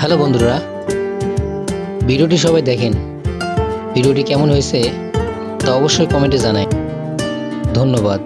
Hello বন্ধুরা ভিডিওটি সবাই দেখেন। ভিডিওটি কেমন হয়েছে তা অবশ্যই কমেন্টে জানায় ধন্যবাদ।